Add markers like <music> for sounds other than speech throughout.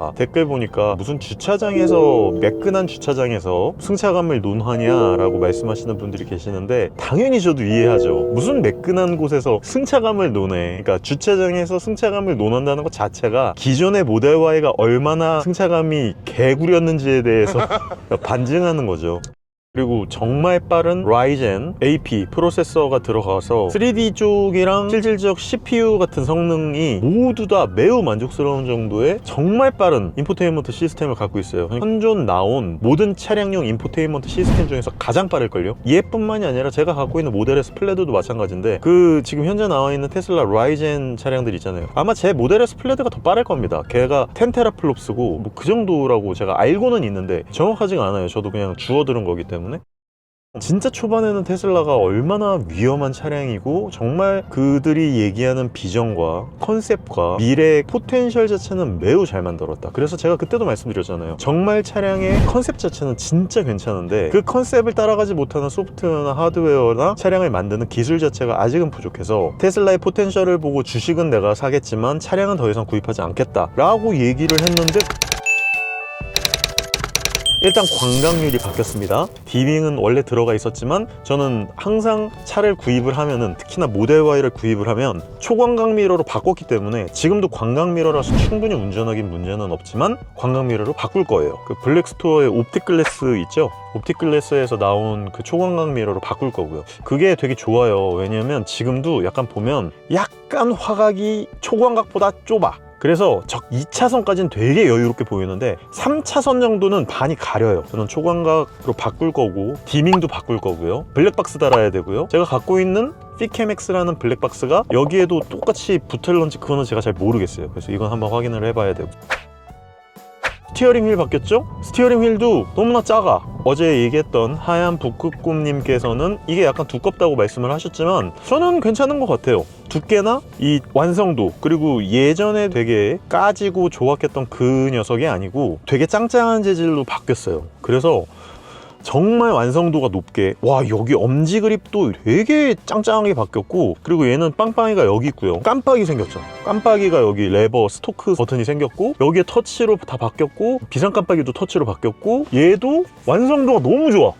아, 댓글 보니까 무슨 주차장에서 매끈한 주차장에서 승차감을 논하냐라고 말씀하시는 분들이 계시는데 당연히 저도 이해하죠. 무슨 매끈한 곳에서 승차감을 논해. 그러니까 주차장에서 승차감을 논한다는 것 자체가 기존의 모델 Y가 얼마나 승차감이 개구렸는지에 대해서 <laughs> 반증하는 거죠. 그리고 정말 빠른 라이젠 AP 프로세서가 들어가서 3D 쪽이랑 실질적 CPU 같은 성능이 모두 다 매우 만족스러운 정도의 정말 빠른 인포테인먼트 시스템을 갖고 있어요. 현존 나온 모든 차량용 인포테인먼트 시스템 중에서 가장 빠를걸요. 얘뿐만이 아니라 제가 갖고 있는 모델 S 플레드도 마찬가지인데 그 지금 현재 나와 있는 테슬라 라이젠 차량들 있잖아요. 아마 제 모델 S 플레드가 더 빠를 겁니다. 걔가 10테라플롭스고 뭐 그 정도라고 제가 알고는 있는데 정확하지가 않아요. 저도 그냥 주워 들은 거기 때문에. 진짜 초반에는 테슬라가 얼마나 위험한 차량이고 정말 그들이 얘기하는 비전과 컨셉과 미래의 포텐셜 자체는 매우 잘 만들었다. 그래서 제가 그때도 말씀드렸잖아요. 정말 차량의 컨셉 자체는 진짜 괜찮은데 그 컨셉을 따라가지 못하는 소프트웨어나 하드웨어나 차량을 만드는 기술 자체가 아직은 부족해서 테슬라의 포텐셜을 보고 주식은 내가 사겠지만 차량은 더 이상 구입하지 않겠다 라고 얘기를 했는데 일단 관광률이 바뀌었습니다. 디밍은 원래 들어가 있었지만 저는 항상 차를 구입을 하면은 특히나 모델 Y를 구입을 하면 초광각 미러로 바꿨기 때문에 지금도 광각 미러라서 충분히 운전하긴 문제는 없지만 광각 미러로 바꿀 거예요. 그 블랙스토어의 옵틱 글래스 있죠? 옵틱 글래스에서 나온 그 초광각 미러로 바꿀 거고요. 그게 되게 좋아요. 왜냐면 지금도 약간 보면 약간 화각이 초광각보다 좁아. 그래서 적 2차선까지는 되게 여유롭게 보이는데 3차선 정도는 반이 가려요. 저는 초광각으로 바꿀 거고 디밍도 바꿀 거고요. 블랙박스 달아야 되고요. 제가 갖고 있는 피케맥스라는 블랙박스가 여기에도 똑같이 붙을런지 그거는 제가 잘 모르겠어요. 그래서 이건 한번 확인을 해봐야 되고. 스티어링 휠 바뀌었죠? 스티어링 휠도 너무나 작아. 어제 얘기했던 하얀 북극곰님께서는 이게 약간 두껍다고 말씀을 하셨지만 저는 괜찮은 것 같아요. 두께나 이 완성도 그리고 예전에 되게 까지고 조악했던 그 녀석이 아니고 되게 짱짱한 재질로 바뀌었어요. 그래서 정말 완성도가 높게 와 여기 엄지 그립도 되게 짱짱하게 바뀌었고 그리고 얘는 빵빵이가 여기 있고요. 깜빡이 생겼죠. 깜빡이가 여기 레버 스토크 버튼이 생겼고 여기에 터치로 다 바뀌었고 비상 깜빡이도 터치로 바뀌었고 얘도 완성도가 너무 좋아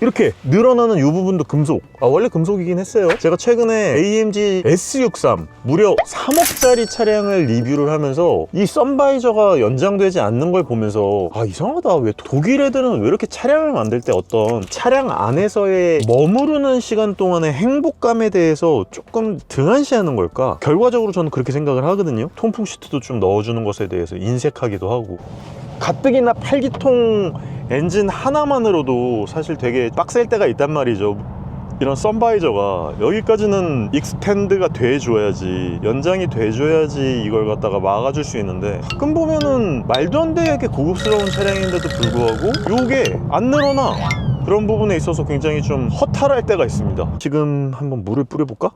이렇게 늘어나는 이 부분도 금속. 아 원래 금속이긴 했어요. 제가 최근에 AMG S63 무려 3억짜리 차량을 리뷰를 하면서 이 썬바이저가 연장되지 않는 걸 보면서 아 이상하다. 왜 독일 애들은 왜 이렇게 차량을 만들 때 어떤 차량 안에서의 머무르는 시간 동안의 행복감에 대해서 조금 등한시하는 걸까? 결과적으로 저는 그렇게 생각을 하거든요. 통풍 시트도 좀 넣어주는 것에 대해서 인색하기도 하고. 가뜩이나 8기통 엔진 하나만으로도 사실 되게 빡셀 때가 있단 말이죠. 이런 썬바이저가 여기까지는 익스텐드가 돼줘야지 연장이 돼줘야지 이걸 갖다가 막아줄 수 있는데 가끔 보면은 말도 안 되게 고급스러운 차량인데도 불구하고 요게 안 늘어나 그런 부분에 있어서 굉장히 좀 허탈할 때가 있습니다 지금 한번 물을 뿌려볼까?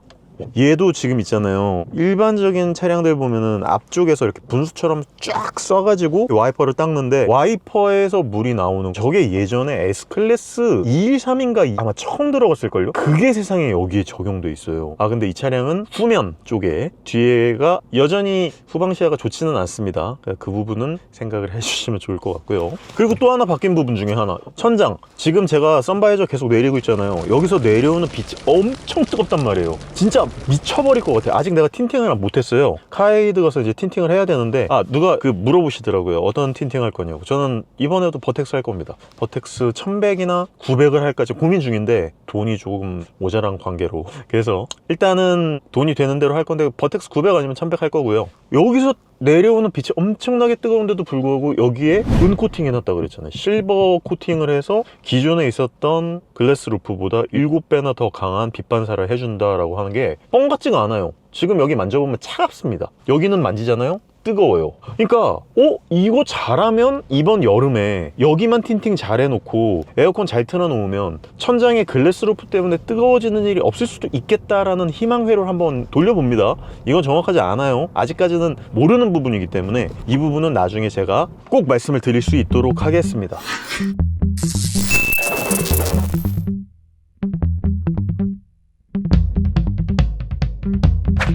얘도 지금 있잖아요. 일반적인 차량들 보면은 앞쪽에서 이렇게 분수처럼 쫙 써가지고 와이퍼를 닦는데 와이퍼에서 물이 나오는 저게 예전에 S클래스 213인가 아마 처음 들어갔을걸요? 그게 세상에 여기에 적용돼 있어요. 아 근데 이 차량은 후면 쪽에 뒤에가 여전히 후방 시야가 좋지는 않습니다. 그러니까 그 부분은 생각을 <laughs> 해주시면 좋을 것 같고요. 그리고 또 하나 바뀐 부분 중에 하나. 천장. 지금 제가 썬바이저 계속 내리고 있잖아요. 여기서 내려오는 빛이 엄청 뜨겁단 말이에요. 진짜 미쳐버릴 것 같아요. 아직 내가 틴팅을 못했어요. 카이드 가서 이제 틴팅을 해야 되는데 아 누가 그 물어보시더라고요. 어떤 틴팅 할 거냐고. 저는 이번에도 버텍스 할 겁니다. 버텍스 1100이나 900을 할까 지금 고민 중인데 돈이 조금 모자란 관계로. <laughs> 그래서 일단은 돈이 되는 대로 할 건데 버텍스 900 아니면 1100 할 거고요. 여기서 내려오는 빛이 엄청나게 뜨거운데도 불구하고 여기에 은 코팅 해놨다 그랬잖아요. 실버 코팅을 해서 기존에 있었던 글래스 루프보다 7배나 더 강한 빛 반사를 해준다라고 하는 게 뻥 같지가 않아요. 지금 여기 만져보면 차갑습니다. 여기는 만지잖아요 뜨거워요. 그러니까 어? 이거 잘하면 이번 여름에 여기만 틴팅 잘 해놓고 에어컨 잘 틀어놓으면 천장에 글래스 루프 때문에 뜨거워지는 일이 없을 수도 있겠다라는 희망회로를 한번 돌려봅니다. 이건 정확하지 않아요. 아직까지는 모르는 부분이기 때문에 이 부분은 나중에 제가 꼭 말씀을 드릴 수 있도록 하겠습니다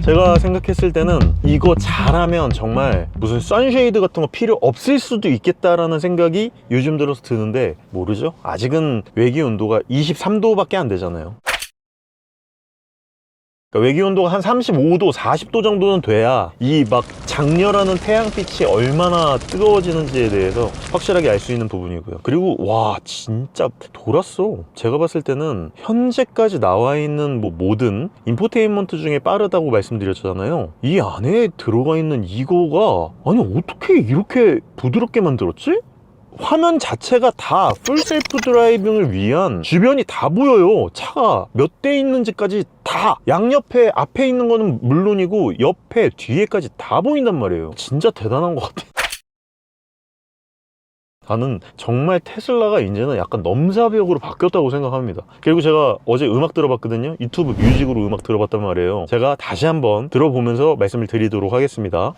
제가 생각했을 때는 이거 잘하면 정말 무슨 선쉐이드 같은 거 필요 없을 수도 있겠다라는 생각이 요즘 들어서 드는데 모르죠? 아직은 외기 온도가 23도밖에 안 되잖아요. 그러니까 외기 온도가 한 35도, 40도 정도는 돼야 이 막 장렬하는 태양빛이 얼마나 뜨거워지는지에 대해서 확실하게 알 수 있는 부분이고요. 그리고 와 진짜 돌았어. 제가 봤을 때는 현재까지 나와 있는 뭐 모든 인포테인먼트 중에 빠르다고 말씀드렸잖아요. 이 안에 들어가 있는 이거가 아니 어떻게 이렇게 부드럽게 만들었지? 화면 자체가 다 풀셀프 드라이빙을 위한 주변이 다 보여요. 차가 몇 대 있는지까지 다 양옆에 앞에 있는 거는 물론이고 옆에 뒤에까지 다 보인단 말이에요. 진짜 대단한 것 같아. 나는 정말 테슬라가 이제는 약간 넘사벽으로 바뀌었다고 생각합니다. 그리고 제가 어제 음악 들어봤거든요. 유튜브 뮤직으로 음악 들어봤단 말이에요. 제가 다시 한번 들어보면서 말씀을 드리도록 하겠습니다.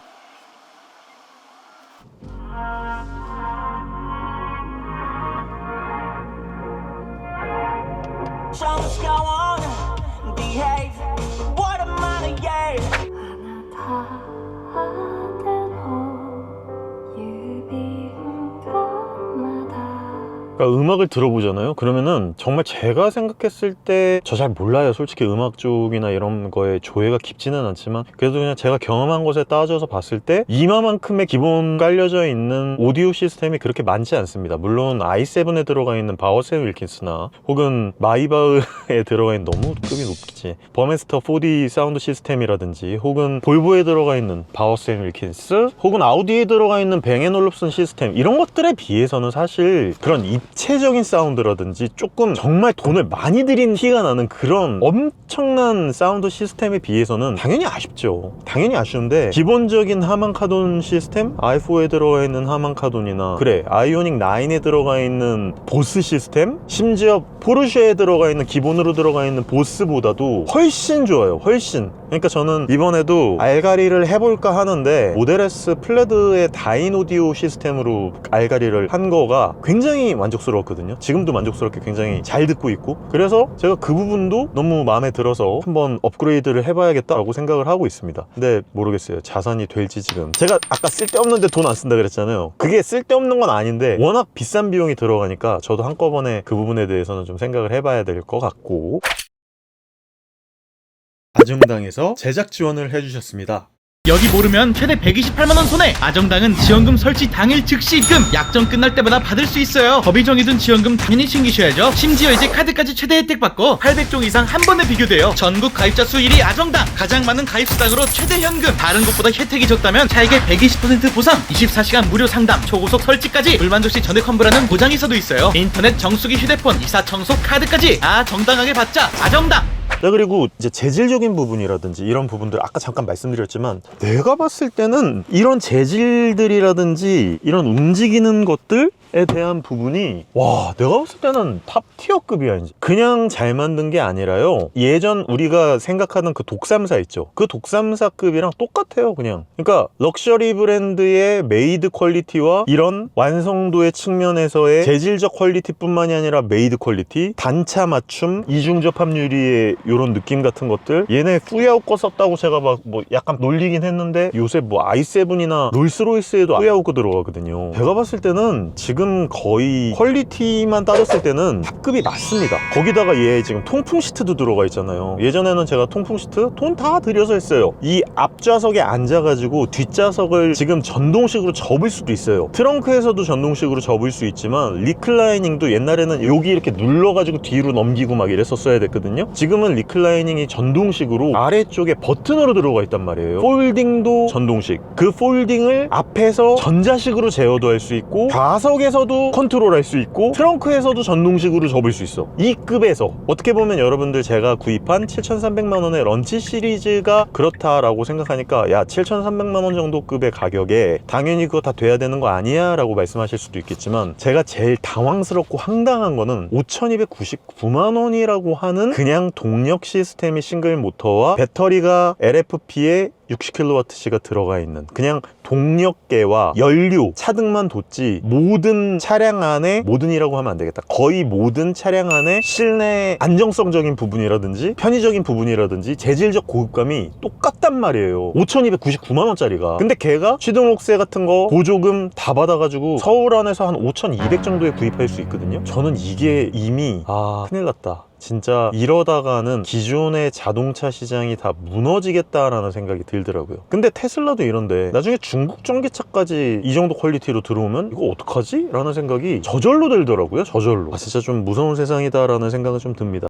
그러니까 음악을 들어보잖아요. 그러면은 정말 제가 생각했을 때 저 잘 몰라요. 솔직히 음악 쪽이나 이런 거에 조예가 깊지는 않지만 그래도 그냥 제가 경험한 것에 따져서 봤을 때 이마만큼의 기본 깔려져 있는 오디오 시스템이 그렇게 많지 않습니다. 물론 i7에 들어가 있는 바워샘 윌킨스나 혹은 마이바흐에 <laughs> 들어가 있는 너무 급이 높지 버메스터 4D 사운드 시스템이라든지 혹은 볼보에 들어가 있는 바워샘 윌킨스 혹은 아우디에 들어가 있는 뱅앤올롭슨 시스템 이런 것들에 비해서는 사실 그런 입 체적인 사운드라든지 조금 정말 돈을 많이 들인 티가 나는 그런 엄청난 사운드 시스템에 비해서는 당연히 아쉽죠. 당연히 아쉬운데 기본적인 하만 카돈 시스템 i4에 들어가 있는 하만 카돈이나 그래 아이오닉 9에 들어가 있는 보스 시스템 심지어 포르쉐에 들어가 있는 기본으로 들어가 있는 보스보다도 훨씬 좋아요. 훨씬. 그러니까 저는 이번에도 알가리를 해볼까 하는데 모델 S 플레드의 다인 오디오 시스템으로 알가리를 한 거가 굉장히 만족스러 웠거든요. 지금도 만족스럽게 굉장히 잘 듣고 있고 그래서 제가 그 부분도 너무 마음에 들어서 한번 업그레이드를 해봐야겠다라고 생각을 하고 있습니다. 근데 모르겠어요. 자산이 될지 지금 제가 아까 쓸데없는데 돈 안 쓴다 그랬잖아요. 그게 쓸데없는 건 아닌데 워낙 비싼 비용이 들어가니까 저도 한꺼번에 그 부분에 대해서는 좀 생각을 해봐야 될 것 같고 아정당에서 제작 지원을 해주셨습니다. 여기 모르면 최대 128만원 손해. 아정당은 지원금 설치 당일 즉시 입금. 약정 끝날 때마다 받을 수 있어요. 법이 정해둔 지원금 당연히 챙기셔야죠. 심지어 이제 카드까지 최대 혜택 받고 800종 이상 한 번에 비교돼요. 전국 가입자 수 1위 아정당. 가장 많은 가입 수당으로 최대 현금. 다른 곳보다 혜택이 적다면 차액의 120% 보상. 24시간 무료 상담. 초고속 설치까지. 불만족시 전액 환불하는 보장이사도 있어요. 인터넷 정수기 휴대폰 이사 청소 카드까지 아 정당하게 받자. 아정당 자 그리고 이제 재질적인 부분이라든지 이런 부분들 아까 잠깐 말씀드렸지만 내가 봤을 때는 이런 재질들이라든지 이런 움직이는 것들 에 대한 부분이 와 내가 봤을 때는 탑 티어급이야 이제. 그냥 잘 만든 게 아니라요. 예전 우리가 생각하는 그 독삼사 있죠? 그 독삼사급이랑 똑같아요 그냥. 그러니까 럭셔리 브랜드의 메이드 퀄리티와 이런 완성도의 측면에서의 재질적 퀄리티뿐만이 아니라 메이드 퀄리티 단차 맞춤 이중 접합 유리의 이런 느낌 같은 것들. 얘네 후야우 거 썼다고 제가 막 뭐 약간 놀리긴 했는데 요새 뭐 i7이나 롤스로이스에도 후야우 거 들어가거든요. 제가 봤을 때는 지금 거의 퀄리티만 따졌을 때는 탑급이 맞습니다. 거기다가 얘 지금 통풍 시트도 들어가 있잖아요. 예전에는 제가 통풍 시트 돈 다 들여서 했어요. 이 앞좌석에 앉아가지고 뒷좌석을 지금 전동식으로 접을 수도 있어요. 트렁크에서도 전동식으로 접을 수 있지만 리클라이닝도 옛날에는 여기 이렇게 눌러가지고 뒤로 넘기고 막 이랬었어야 됐거든요. 지금은 리클라이닝이 전동식으로 아래쪽에 버튼으로 들어가 있단 말이에요. 폴딩도 전동식. 그 폴딩을 앞에서 전자식으로 제어도 할 수 있고 좌석에 서도 컨트롤할 수 있고 트렁크에서도 전동식으로 접을 수 있어. 이 급에서 어떻게 보면 여러분들 제가 구입한 7,300만 원의 런치 시리즈가 그렇다라고 생각하니까 야 7,300만 원 정도 급의 가격에 당연히 그거 다 돼야 되는 거 아니야 라고 말씀하실 수도 있겠지만 제가 제일 당황스럽고 황당한 거는 5,299만 원이라고 하는 그냥 동력 시스템이 싱글 모터와 배터리가 LFP에 60kWh가 들어가 있는 그냥 동력계와 연료, 차등만 뒀지 모든 차량 안에 모든이라고 하면 안 되겠다. 거의 모든 차량 안에 실내 안정성적인 부분이라든지 편의적인 부분이라든지 재질적 고급감이 똑같단 말이에요. 5,299만 원짜리가. 근데 걔가 취등록세 같은 거 보조금 다 받아가지고 서울 안에서 한 5,200 정도에 구입할 수 있거든요. 저는 이게 이미 아 큰일 났다. 진짜 이러다가는 기존의 자동차 시장이 다 무너지겠다라는 생각이 들더라고요. 근데 테슬라도 이런데 나중에 중국 전기차까지 이 정도 퀄리티로 들어오면 이거 어떡하지? 라는 생각이 저절로 들더라고요. 저절로. 아, 진짜 좀 무서운 세상이다 라는 생각은 좀 듭니다.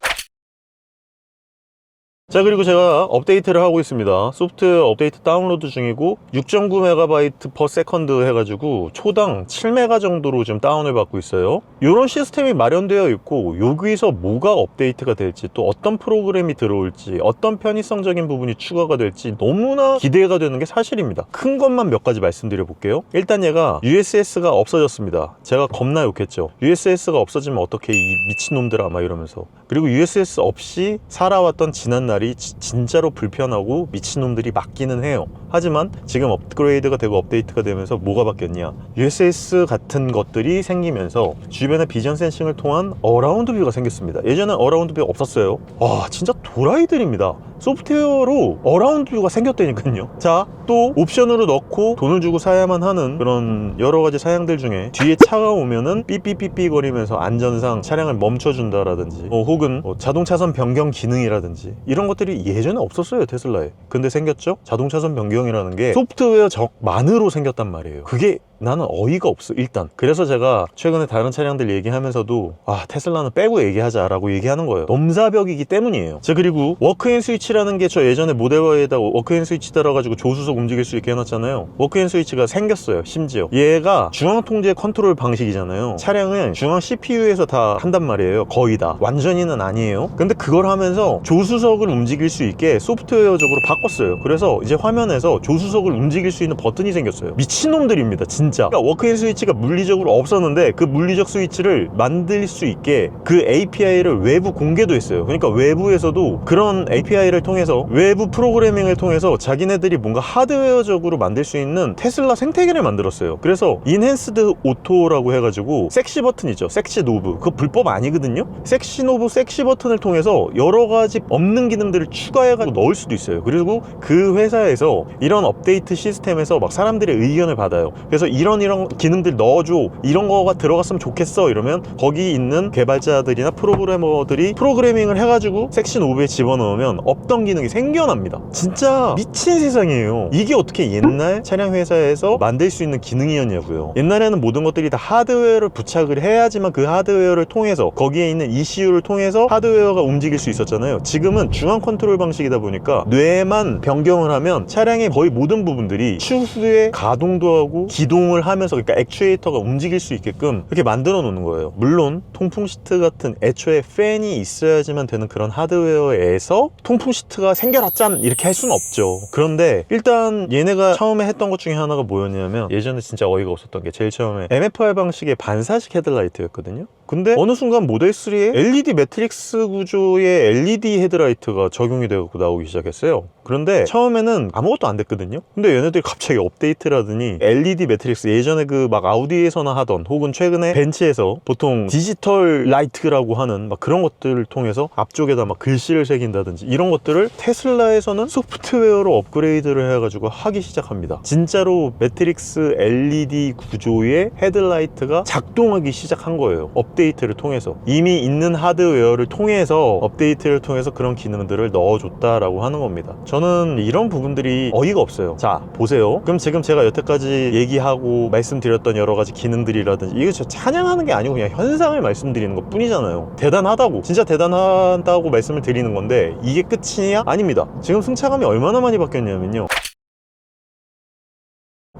자 그리고 제가 업데이트를 하고 있습니다. 소프트웨어 업데이트 다운로드 중이고 6.9MB per 세컨드 해가지고 초당 7메가 정도로 지금 다운을 받고 있어요. 이런 시스템이 마련되어 있고 여기서 뭐가 업데이트가 될지 또 어떤 프로그램이 들어올지 어떤 편의성적인 부분이 추가가 될지 너무나 기대가 되는 게 사실입니다. 큰 것만 몇 가지 말씀드려 볼게요. 일단 얘가 USS가 없어졌습니다. 제가 겁나 욕했죠. USS가 없어지면 어떻게 이 미친놈들아? 막 이러면서. 그리고 USS 없이 살아왔던 지난 날이 지- 진짜로 불편하고 미친놈들이 맞기는 해요 하지만 지금 업그레이드가 되고 업데이트가 되면서 뭐가 바뀌었냐? USS 같은 것들이 생기면서 주변의 비전 센싱을 통한 어라운드 뷰가 생겼습니다. 예전에 어라운드 뷰 없었어요. 와 진짜 도라이들입니다. 소프트웨어로 어라운드 뷰가 생겼다니까요. 자 또 옵션으로 넣고 돈을 주고 사야만 하는 그런 여러 가지 사양들 중에 뒤에 차가 오면은 삐삐삐삐 거리면서 안전상 차량을 멈춰준다라든지 어, 혹은 뭐 자동차선 변경 기능이라든지 이런 것들이 예전에 없었어요 테슬라에. 근데 생겼죠? 자동차선 변경 이라는 게 소프트웨어 적만으로 생겼단 말이에요. 그게 나는 어이가 없어 일단. 그래서 제가 최근에 다른 차량들 얘기하면서도 아 테슬라는 빼고 얘기하자 라고 얘기하는 거예요. 넘사벽이기 때문이에요. 자 그리고 워크앤 스위치라는 게 저 예전에 모델화에다 워크앤 스위치 달아가지고 조수석 움직일 수 있게 해놨잖아요. 워크앤 스위치가 생겼어요 심지어. 얘가 중앙 통제 컨트롤 방식이잖아요. 차량은 중앙 CPU에서 다 한단 말이에요. 거의 다. 완전히는 아니에요. 근데 그걸 하면서 조수석을 움직일 수 있게 소프트웨어적으로 바꿨어요. 그래서 이제 화면에서 조수석을 움직일 수 있는 버튼이 생겼어요. 미친놈들입니다 진짜 그러니까 워크앤 스위치가 물리적으로 없었는데 그 물리적 스위치를 만들 수 있게 그 API를 외부 공개도 했어요. 그러니까 외부에서도 그런 API를 통해서 외부 프로그래밍을 통해서 자기네들이 뭔가 하드웨어적으로 만들 수 있는 테슬라 생태계를 만들었어요. 그래서 인핸스드 오토라고 해가지고 섹시 버튼이죠? 섹시 노브. 그거 불법 아니거든요? 섹시 노브 섹시 버튼을 통해서 여러 가지 없는 기능들을 추가해가지고 넣을 수도 있어요. 그리고 그 회사에서 이런 업데이트 시스템에서 막 사람들의 의견을 받아요. 그래서 이런 이런 기능들 넣어줘. 이런 거가 들어갔으면 좋겠어. 이러면 거기 있는 개발자들이나 프로그래머들이 프로그래밍을 해가지고 섹시 노브에 집어넣으면 없던 기능이 생겨납니다. 진짜 미친 세상이에요. 이게 어떻게 옛날 차량 회사에서 만들 수 있는 기능이었냐고요. 옛날에는 모든 것들이 다 하드웨어를 부착을 해야지만 그 하드웨어를 통해서 거기에 있는 ECU를 통해서 하드웨어가 움직일 수 있었잖아요. 지금은 중앙 컨트롤 방식이다 보니까 뇌만 변경을 하면 차량의 거의 모든 부분들이 추후에 가동도 하고 기동 을 하면서 그러니까 액추에이터가 움직일 수 있게끔 이렇게 만들어 놓는 거예요. 물론 통풍 시트 같은 애초에 팬이 있어야지만 되는 그런 하드웨어에서 통풍 시트가 생겨라 짠! 이렇게 할 수는 없죠. 그런데 일단 얘네가 처음에 했던 것 중에 하나가 뭐였냐면 예전에 진짜 어이가 없었던 게 제일 처음에 MFR 방식의 반사식 헤드라이트였거든요 근데 어느 순간 모델 3에 LED 매트릭스 구조의 LED 헤드라이트가 적용이 되고 나오기 시작했어요. 그런데 처음에는 아무것도 안 됐거든요. 근데 얘네들이 갑자기 업데이트를 하더니 LED 매트릭스 예전에 그 막 아우디에서나 하던 혹은 최근에 벤츠에서 보통 디지털 라이트라고 하는 막 그런 것들을 통해서 앞쪽에다 막 글씨를 새긴다든지 이런 것들을 테슬라에서는 소프트웨어로 업그레이드를 해가지고 하기 시작합니다. 진짜로 매트릭스 LED 구조의 헤드라이트가 작동하기 시작한 거예요. 업 데이트를 통해서 이미 있는 하드웨어를 통해서 업데이트를 통해서 그런 기능들을 넣어줬다라고 하는 겁니다. 저는 이런 부분들이 어이가 없어요. 자 보세요. 그럼 지금 제가 여태까지 얘기하고 말씀드렸던 여러 가지 기능들이라든지 이게 저 찬양하는 게 아니고 그냥 현상을 말씀드리는 것 뿐이잖아요. 대단하다고 진짜 대단하다고 말씀을 드리는 건데 이게 끝이냐? 아닙니다. 지금 승차감이 얼마나 많이 바뀌었냐면요.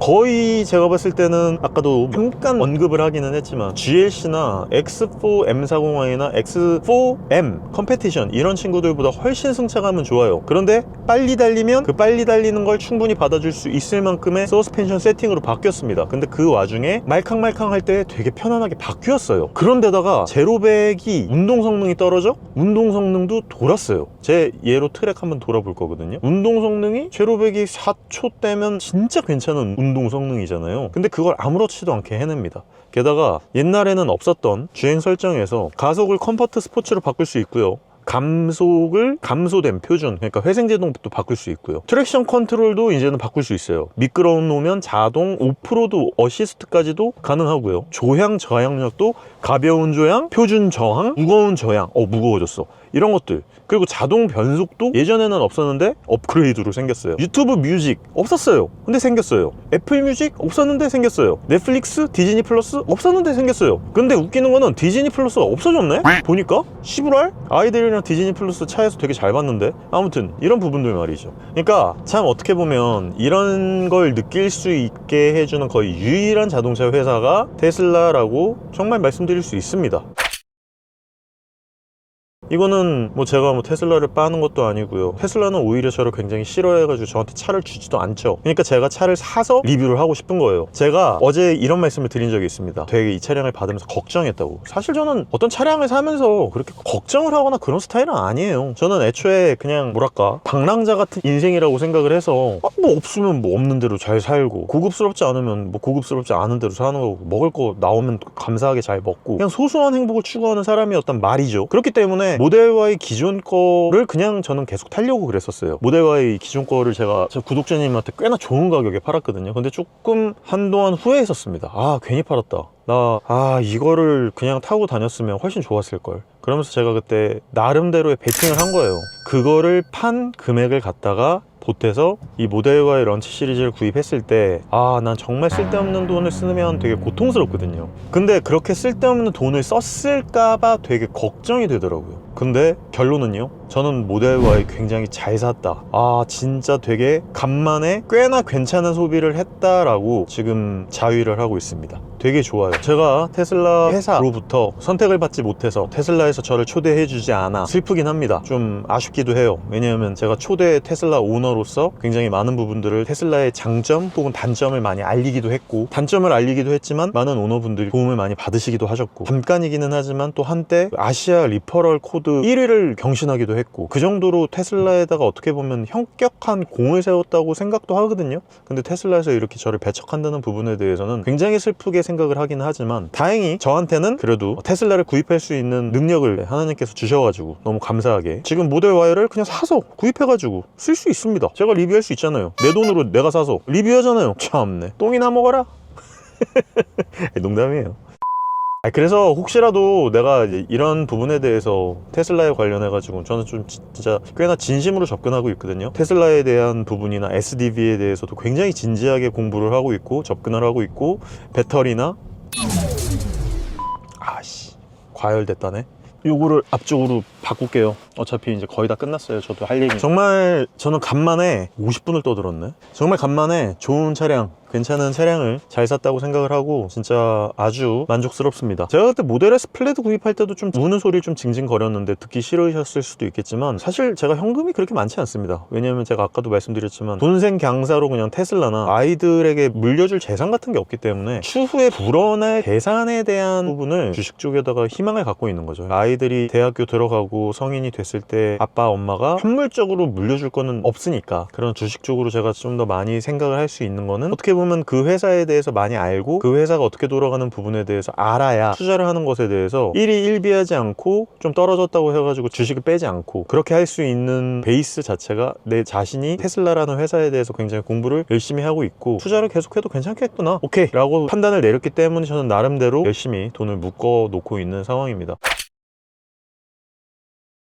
거의 제가 봤을 때는 아까도 잠깐 언급을 하기는 했지만 GLC나 X4 M40i나 X4M 컴페티션 이런 친구들보다 훨씬 승차감은 좋아요. 그런데 빨리 달리면 그 빨리 달리는 걸 충분히 받아줄 수 있을 만큼의 서스펜션 세팅으로 바뀌었습니다. 근데 그 와중에 말캉말캉 할 때 되게 편안하게 바뀌었어요. 그런데다가 제로백이 운동 성능이 떨어져? 운동 성능도 돌았어요. 제 예로 트랙 한번 돌아볼 거거든요. 운동 성능이 제로백이 4초 떼면 진짜 괜찮은 운동 성능이잖아요. 근데 그걸 아무렇지도 않게 해냅니다. 게다가 옛날에는 없었던 주행 설정에서 가속을 컴포트 스포츠로 바꿀 수 있고요. 감속을 감소된 표준 그러니까 회생제동도 바꿀 수 있고요 트랙션 컨트롤도 이제는 바꿀 수 있어요 미끄러워 놓으면 자동 오프로드 어시스트까지도 가능하고요 조향 저항력도 가벼운 조향 표준 저항 무거운 저향 어 무거워졌어 이런 것들. 그리고 자동 변속도 예전에는 없었는데 업그레이드로 생겼어요. 유튜브 뮤직 없었어요. 근데 생겼어요. 애플 뮤직 없었는데 생겼어요. 넷플릭스 디즈니 플러스 없었는데 생겼어요. 근데 웃기는 거는 디즈니 플러스가 없어졌네? 보니까 시부랄 아이들이랑 디즈니 플러스 차에서 되게 잘 봤는데? 아무튼 이런 부분들 말이죠. 그러니까 참 어떻게 보면 이런 걸 느낄 수 있게 해주는 거의 유일한 자동차 회사가 테슬라라고 정말 말씀드릴 수 있습니다 이거는 뭐 제가 뭐 테슬라를 빠는 것도 아니고요. 테슬라는 오히려 저를 굉장히 싫어해가지고 저한테 차를 주지도 않죠. 그러니까 제가 차를 사서 리뷰를 하고 싶은 거예요. 제가 어제 이런 말씀을 드린 적이 있습니다. 되게 이 차량을 받으면서 걱정했다고. 사실 저는 어떤 차량을 사면서 그렇게 걱정을 하거나 그런 스타일은 아니에요. 저는 애초에 그냥 뭐랄까 방랑자 같은 인생이라고 생각을 해서 아, 뭐 없으면 뭐 없는 대로 잘 살고 고급스럽지 않으면 뭐 고급스럽지 않은 대로 사는 거고 먹을 거 나오면 감사하게 잘 먹고 그냥 소소한 행복을 추구하는 사람이었단 말이죠. 그렇기 때문에 모델 Y의 기존 거를 그냥 저는 계속 타려고 그랬었어요. 모델 Y 기존 거를 제가 저 구독자님한테 꽤나 좋은 가격에 팔았거든요. 근데 조금 한동안 후회했었습니다. 아 괜히 팔았다. 나, 아, 이거를 그냥 타고 다녔으면 훨씬 좋았을 걸. 그러면서 제가 그때 나름대로의 베팅을 한 거예요. 그거를 판 금액을 갖다가 보태서 이 모델 Y 런치 시리즈를 구입했을 때, 아, 난 정말 쓸데없는 돈을 쓰면 되게 고통스럽거든요. 근데 그렇게 쓸데없는 돈을 썼을까봐 되게 걱정이 되더라고요. 근데 결론은요? 저는 모델 Y 굉장히 잘 샀다. 아, 진짜 되게 간만에 꽤나 괜찮은 소비를 했다라고 지금 자위를 하고 있습니다. 되게 좋아요. 제가 테슬라 회사로부터 선택을 받지 못해서 테슬라에서 저를 초대해 주지 않아 슬프긴 합니다. 좀 아쉽기도 해요. 왜냐하면 제가 초대 테슬라 오너로서 굉장히 많은 부분들을 테슬라의 장점 혹은 단점을 많이 알리기도 했고 단점을 알리기도 했지만 많은 오너분들이 도움을 많이 받으시기도 하셨고 잠깐이기는 하지만 또 한때 아시아 리퍼럴 코드 1위를 경신하기도 했고 그 정도로 테슬라에다가 어떻게 보면 현격한 공을 세웠다고 생각도 하거든요. 근데 테슬라에서 이렇게 저를 배척한다는 부분에 대해서는 굉장히 슬프게 생각을 하긴 하지만 다행히 저한테는 그래도 테슬라를 구입할 수 있는 능력을 하나님께서 주셔가지고 너무 감사하게 지금 모델 Y를 그냥 사서 구입해가지고 쓸 수 있습니다. 제가 리뷰할 수 있잖아요. 내 돈으로 내가 사서 리뷰하잖아요. 참네. 똥이나 먹어라. <laughs> 농담이에요. 아, 그래서 혹시라도 내가 이런 부분에 대해서 테슬라에 관련해 가지고 저는 좀 지- 진짜 꽤나 진심으로 접근하고 있거든요. 테슬라에 대한 부분이나 SDV에 대해서도 굉장히 진지하게 공부를 하고 있고 접근을 하고 있고 배터리나 아씨 과열됐다네. 요거를 앞쪽으로 바꿀게요. 어차피 이제 거의 다 끝났어요. 저도 할 얘기. 정말 저는 간만에 50분을 떠들었네. 정말 간만에 좋은 차량, 괜찮은 차량을 잘 샀다고 생각을 하고 진짜 아주 만족스럽습니다. 제가 그때 모델 S 플레드 구입할 때도 좀 우는 소리 좀 징징거렸는데 듣기 싫으셨을 수도 있겠지만 사실 제가 현금이 그렇게 많지 않습니다. 왜냐하면 제가 아까도 말씀드렸지만 돈생 강사로 그냥 테슬라나 아이들에게 물려줄 재산 같은 게 없기 때문에 추후에 불어날 재산에 대한 부분을 주식 쪽에다가 희망을 갖고 있는 거죠. 아이들이 대학교 들어가고 성인이 됐을 때 아빠 엄마가 현물적으로 물려줄 거는 없으니까 그런 주식 쪽으로 제가 좀 더 많이 생각을 할 수 있는 거는 어떻게 보면 그 회사에 대해서 많이 알고 그 회사가 어떻게 돌아가는 부분에 대해서 알아야 투자를 하는 것에 대해서 일이 일비하지 않고 좀 떨어졌다고 해가지고 주식을 빼지 않고 그렇게 할 수 있는 베이스 자체가 내 자신이 테슬라라는 회사에 대해서 굉장히 공부를 열심히 하고 있고 투자를 계속해도 괜찮겠구나 오케이 라고 판단을 내렸기 때문에 저는 나름대로 열심히 돈을 묶어 놓고 있는 상황입니다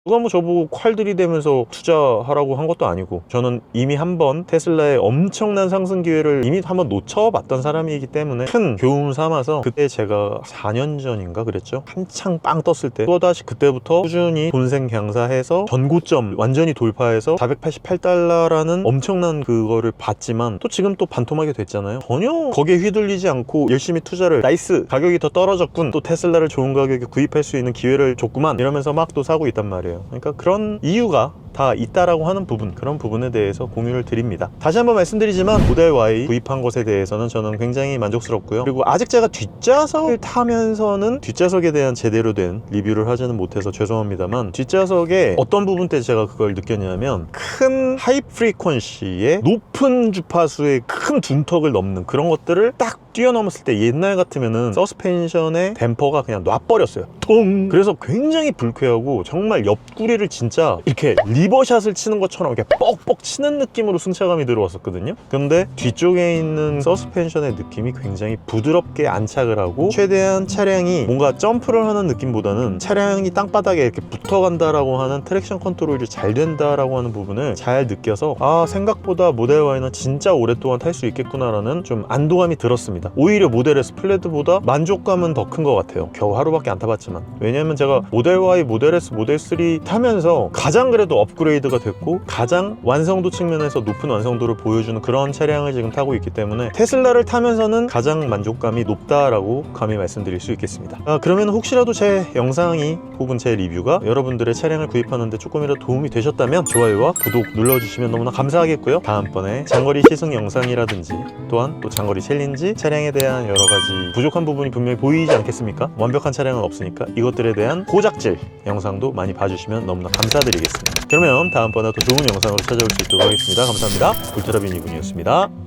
누가 뭐 저보고 칼 들이대면서 투자하라고 한 것도 아니고 저는 이미 한 번 테슬라의 엄청난 상승 기회를 이미 한번 놓쳐봤던 사람이기 때문에 큰 교훈 삼아서 그때 제가 4년 전인가 그랬죠? 한창 빵 떴을 때 또다시 그때부터 꾸준히 본생 경사해서 전고점 완전히 돌파해서 488달러라는 엄청난 그거를 봤지만 또 지금 또 반토막이 됐잖아요. 전혀 거기에 휘둘리지 않고 열심히 투자를 나이스 가격이 더 떨어졌군 또 테슬라를 좋은 가격에 구입할 수 있는 기회를 줬구만 이러면서 막 또 사고 있단 말이에요 그러니까 그런 이유가 다 있다라고 하는 부분 그런 부분에 대해서 공유를 드립니다. 다시 한번 말씀드리지만 모델 Y 구입한 것에 대해서는 저는 굉장히 만족스럽고요. 그리고 아직 제가 뒷좌석을 타면서는 뒷좌석에 대한 제대로 된 리뷰를 하지는 못해서 죄송합니다만 뒷좌석에 어떤 부분 때 제가 그걸 느꼈냐면 큰 하이 프리퀀시의 높은 주파수의 큰 둔턱을 넘는 그런 것들을 딱 뛰어넘었을 때 옛날 같으면은 서스펜션의 댐퍼가 그냥 놔버렸어요. 통! 그래서 굉장히 불쾌하고 정말 옆구리를 진짜 이렇게 리 버샷을 치는 것처럼 이렇게 뻑뻑 치는 느낌으로 승차감이 들어왔었거든요. 근데 뒤쪽에 있는 서스펜션의 느낌이 굉장히 부드럽게 안착을 하고 최대한 차량이 뭔가 점프를 하는 느낌보다는 차량이 땅바닥에 이렇게 붙어간다라고 하는 트랙션 컨트롤이 잘 된다라고 하는 부분을 잘 느껴서 아 생각보다 모델 Y는 진짜 오랫동안 탈 수 있겠구나라는 좀 안도감이 들었습니다. 오히려 모델 S 플레드보다 만족감은 더 큰 것 같아요. 겨우 하루밖에 안 타봤지만. 왜냐면 제가 모델 Y, 모델 S, 모델 3 타면서 가장 그래도 업 그레이드가 됐고 가장 완성도 측면에서 높은 완성도를 보여주는 그런 차량을 지금 타고 있기 때문에 테슬라를 타면서는 가장 만족감이 높다라고 감히 말씀드릴 수 있겠습니다 아, 그러면 혹시라도 제 영상이 혹은 제 리뷰가 여러분들의 차량을 구입하는데 조금이라도 도움이 되셨다면 좋아요와 구독 눌러주시면 너무나 감사하겠고요 다음번에 장거리 시승 영상이라든지 또한 또 장거리 챌린지 차량에 대한 여러 가지 부족한 부분이 분명히 보이지 않겠습니까? 완벽한 차량은 없으니까 이것들에 대한 고작질 영상도 많이 봐주시면 너무나 감사드리겠습니다. 그러면 다음번에 또 좋은 영상으로 찾아올 수 있도록 하겠습니다. 감사합니다. 울트라빈 이군이었습니다.